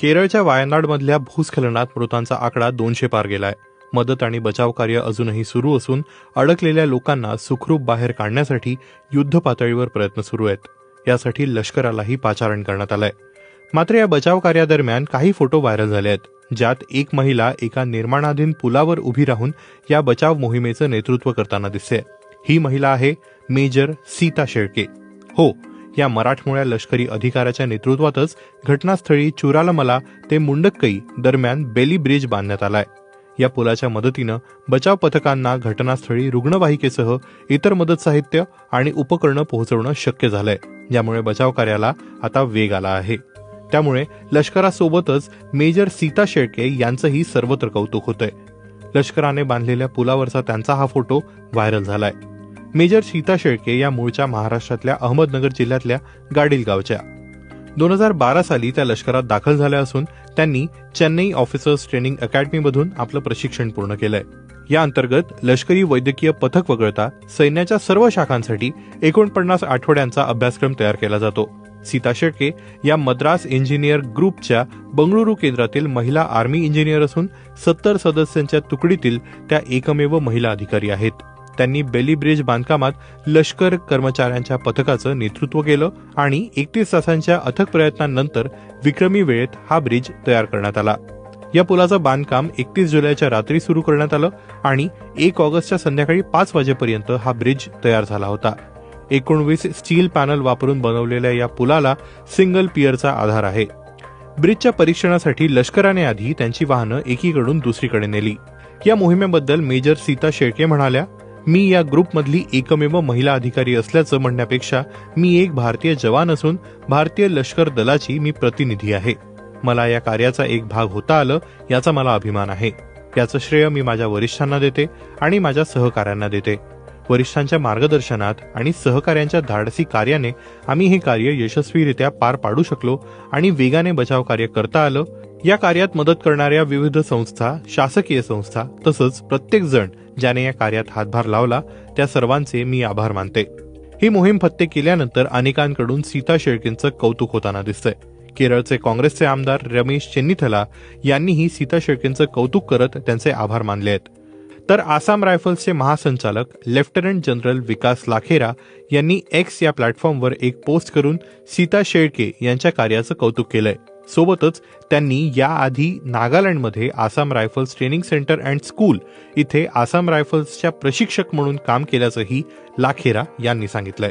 केरळच्या वायनाडमधल्या भूस्खलनात मृतांचा आकडा दोनशे पार गेलाय. मदत आणि बचाव कार्य अजूनही सुरू असून अडकलेल्या लोकांना सुखरूप बाहेर काढण्यासाठी युद्ध पातळीवर प्रयत्न सुरू आहेत. यासाठी लष्करालाही पाचारण करण्यात आलंय. मात्र या बचाव कार्यादरम्यान काही फोटो व्हायरल झाले आहेत ज्यात एक महिला एका निर्माणाधीन पुलावर उभी राहून या बचाव मोहिमेचं नेतृत्व करताना दिसते ही महिला आहे मेजर सीता शेळके. हो या मराठमोळ्या लष्करी अधिकाऱ्याच्या नेतृत्वातच घटनास्थळी चुरालमला ते मुंडक्कई दरम्यान बेली ब्रिज बांधण्यात आलाय. या पुलाच्या मदतीनं बचाव पथकांना घटनास्थळी रुग्णवाहिकेसह इतर मदत साहित्य आणि उपकरणं पोहोचवणं शक्य झालंय. ज्यामुळे बचाव कार्याला आता वेग आला आहे. त्यामुळे लष्करासोबतच मेजर सीता शेळके यांचंही सर्वत्र कौतुक होतंय. लष्कराने बांधलेल्या पुलावरचा त्यांचा हा फोटो व्हायरल झालाय. मेजर सीता शेळके या मूळच्या महाराष्ट्रातल्या अहमदनगर जिल्ह्यातल्या गाडील गावच्या. दोन हजार बारा साली त्या लष्करात दाखल झाल्या असून त्यांनी चेन्नई ऑफिसर्स ट्रेनिंग अकॅडमीमधून आपलं प्रशिक्षण पूर्ण केलंय. या अंतर्गत लष्करी वैद्यकीय पथक वगळता सैन्याच्या सर्व शाखांसाठी एकोणपन्नास आठवड्यांचा अभ्यासक्रम तयार केला जातो. सीता शेळके या मद्रास इंजिनियर ग्रुपच्या बंगळुरू केंद्रातील महिला आर्मी इंजिनियर असून सत्तर सदस्यांच्या तुकडीतील त्या एकमेव महिला अधिकारी आहेत. त्यांनी बेली ब्रिज बांधकामात लष्कर कर्मचाऱ्यांच्या पथकाचं नेतृत्व केलं आणि एकतीस तासांच्या अथक प्रयत्नांनंतर विक्रमी वेळेत हा ब्रिज तयार करण्यात आला. या पुलाचं बांधकाम एकतीस जुलैच्या रात्री सुरू करण्यात आलं आणि एक ऑगस्टच्या संध्याकाळी पाच वाजेपर्यंत हा ब्रिज तयार झाला होता. एकोणवीस स्टील पॅनल वापरून बनवलेल्या या पुलाला सिंगल पियरचा आधार आहे. ब्रिजच्या परीक्षणासाठी लष्कराने आधी त्यांची वाहनं एकीकडून दुसरीकडे नेली. या मोहिमेबद्दल मेजर सीता शेळके म्हणाल्या मी या ग्रुपमधली एकमेव महिला अधिकारी असल्याचं म्हणण्यापेक्षा मी एक भारतीय जवान असून भारतीय लष्कर दलाची मी प्रतिनिधी आहे. मला या कार्याचा एक भाग होता आलं याचा मला अभिमान आहे. याचं श्रेय मी माझ्या वरिष्ठांना देते आणि माझ्या सहकाऱ्यांना देते. वरिष्ठांच्या मार्गदर्शनात आणि सहकाऱ्यांच्या धाडसी कार्याने आम्ही हे कार्य यशस्वीरित्या पार पाडू शकलो आणि वेगाने बचाव कार्य करता आलं या कार्यात मदत करणाऱ्या विविध संस्था शासकीय संस्था तसंच प्रत्येक जण ज्याने या कार्यात हातभार लावला त्या सर्वांचे मी आभार मानते. ही मोहीम फत्ते केल्यानंतर अनेकांकडून सीता शेळकेंचं कौतुक होताना दिसतंय. केरळचे काँग्रेसचे आमदार रमेश चेन्निथला यांनीही सीता शेळकेंचं कौतुक करत त्यांचे आभार मानले आहेत. तर आसाम रायफल्सचे महासंचालक लेफ्टनंट जनरल विकास लाखेरा यांनी एक्स या प्लॅटफॉर्मवर एक पोस्ट करून सीता शेळके यांच्या कार्याचं कौतुक केलंय. सोबतच त्यांनी याआधी नागालँडमध्ये Assam rifles training centre and school इथे आसाम रायफल्सच्या प्रशिक्षक म्हणून काम केल्याचंही लाखेरा यांनी सांगितलंय.